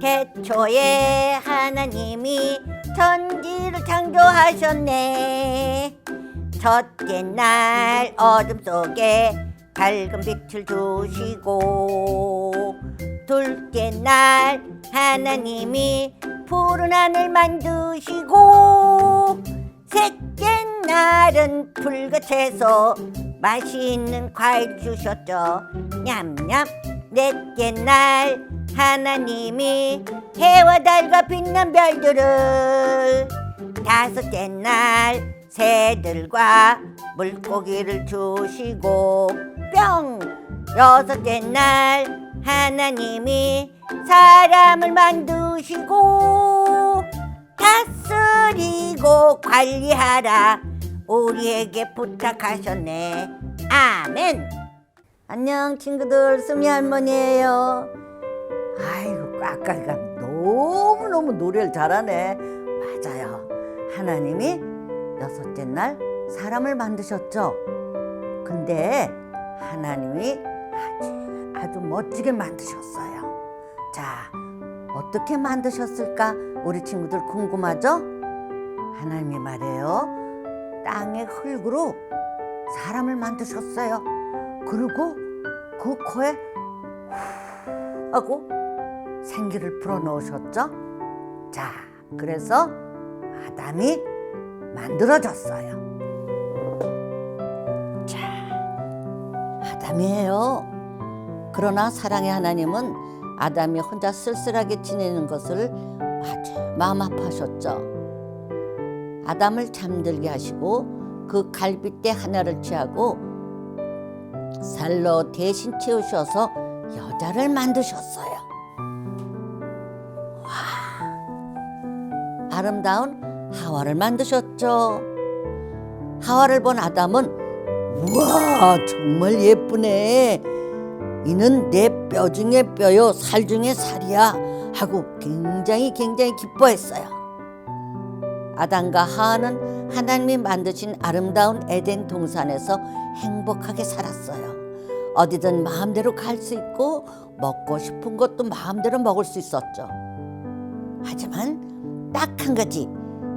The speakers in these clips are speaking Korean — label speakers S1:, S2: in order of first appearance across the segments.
S1: 태초에 하나님이 천지를 창조하셨네. 첫째 날 어둠 속에 밝은 빛을 두시고 둘째 날 하나님이 푸른 하늘 만드시고 셋째 날은 채소 맛있는 과일 주셨죠. 냠냠. 넷째 날 하나님이 해와 달과 빛난 별들을 다섯째 날 새들과 물고기를 주시고 뿅! 여섯째 날 하나님이 사람을 만드시고 다스리고 관리하라. 우리에게 부탁하셨네. 아멘. 안녕 친구들. 수미 할머니예요 아까가 너무너무 노래를 잘하네. 맞아요. 하나님이 여섯째 날 사람을 만드셨죠. 근데 하나님이 아주 아주 멋지게 만드셨어요. 자 어떻게 만드셨을까? 우리 친구들 궁금하죠? 하나님이 말해요. 땅의 흙으로 사람을 만드셨어요. 그리고 그 코에 후 하고 생기를 불어넣으셨죠? 자 그래서 아담이 만들어졌어요. 자 아담이에요. 그러나 사랑의 하나님은 아담이 혼자 쓸쓸하게 지내는 것을 아주 마음 아파하셨죠. 아담을 잠들게 하시고 그 갈빗대 하나를 취하고 살로 대신 채우셔서 여자를 만드셨어요. 아름다운 하와를 만드셨죠. 하와를 본 아담은 우와 정말 예쁘네. 이는 내 뼈 중에 뼈요 살 중에 살이야 하고 굉장히 굉장히 기뻐했어요. 아담과 하와는 하나님이 만드신 아름다운 에덴 동산에서 행복하게 살았어요. 어디든 마음대로 갈 수 있고 먹고 싶은 것도 마음대로 먹을 수 있었죠. 하지만 딱 한 가지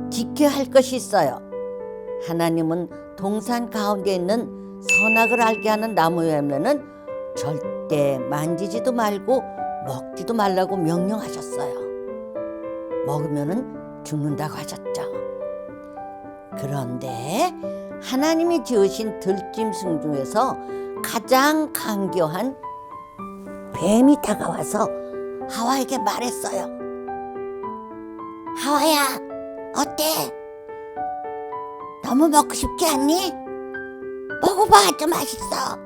S1: 지켜야 할 것이 있어요. 하나님은 동산 가운데 있는 선악을 알게 하는 나무 열매는 절대 만지지도 말고 먹지도 말라고 명령하셨어요. 먹으면은 죽는다고 하셨죠. 그런데 하나님이 지으신 들짐승 중에서 가장 강교한 뱀이 다가와서 하와에게 말했어요. 하와야, 어때? 너무 먹고 싶지 않니? 먹어봐, 아주 맛있어.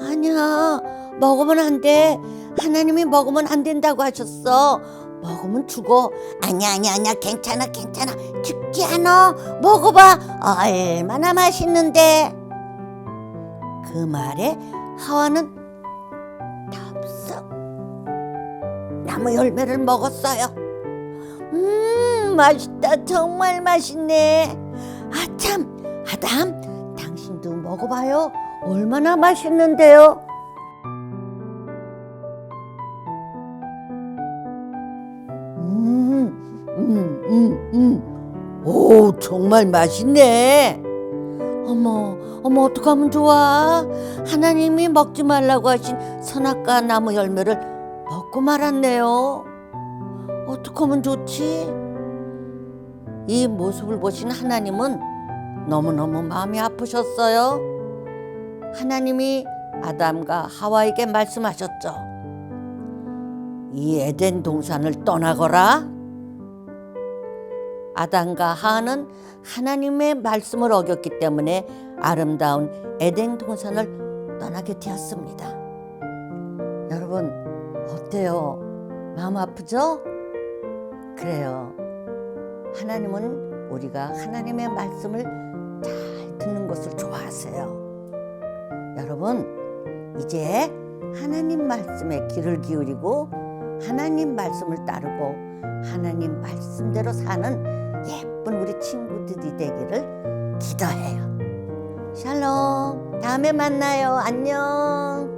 S1: 아니야, 먹으면 안 돼. 하나님이 먹으면 안 된다고 하셨어. 먹으면 죽어. 아니야, 아니야, 아니야. 괜찮아, 괜찮아. 죽지 않아. 먹어봐. 얼마나 맛있는데. 그 말에 하와는 덥석 나무 열매를 먹었어요. 음, 맛있다. 정말 맛있네. 아 참, 아담, 당신도 먹어봐요. 얼마나 맛있는데요. 음, 음, 음, 음. 오, 정말 맛있네. 어머, 어머, 어떡하면 좋아? 하나님이 먹지 말라고 하신 선악과 나무 열매를 먹고 말았네요. 어떡하면 좋지? 이 모습을 보신 하나님은 너무너무 마음이 아프셨어요. 하나님이 아담과 하와에게 말씀하셨죠. 이 에덴 동산을 떠나거라. 아담과 하와는 하나님의 말씀을 어겼기 때문에 아름다운 에덴 동산을 떠나게 되었습니다. 여러분 어때요? 마음 아프죠? 그래요. 하나님은 우리가 하나님의 말씀을 잘 듣는 것을 좋아하세요. 여러분 이제 하나님 말씀에 귀를 기울이고 하나님 말씀을 따르고 하나님 말씀대로 사는 예쁜 우리 친구들이 되기를 기도해요. 샬롬. 다음에 만나요. 안녕.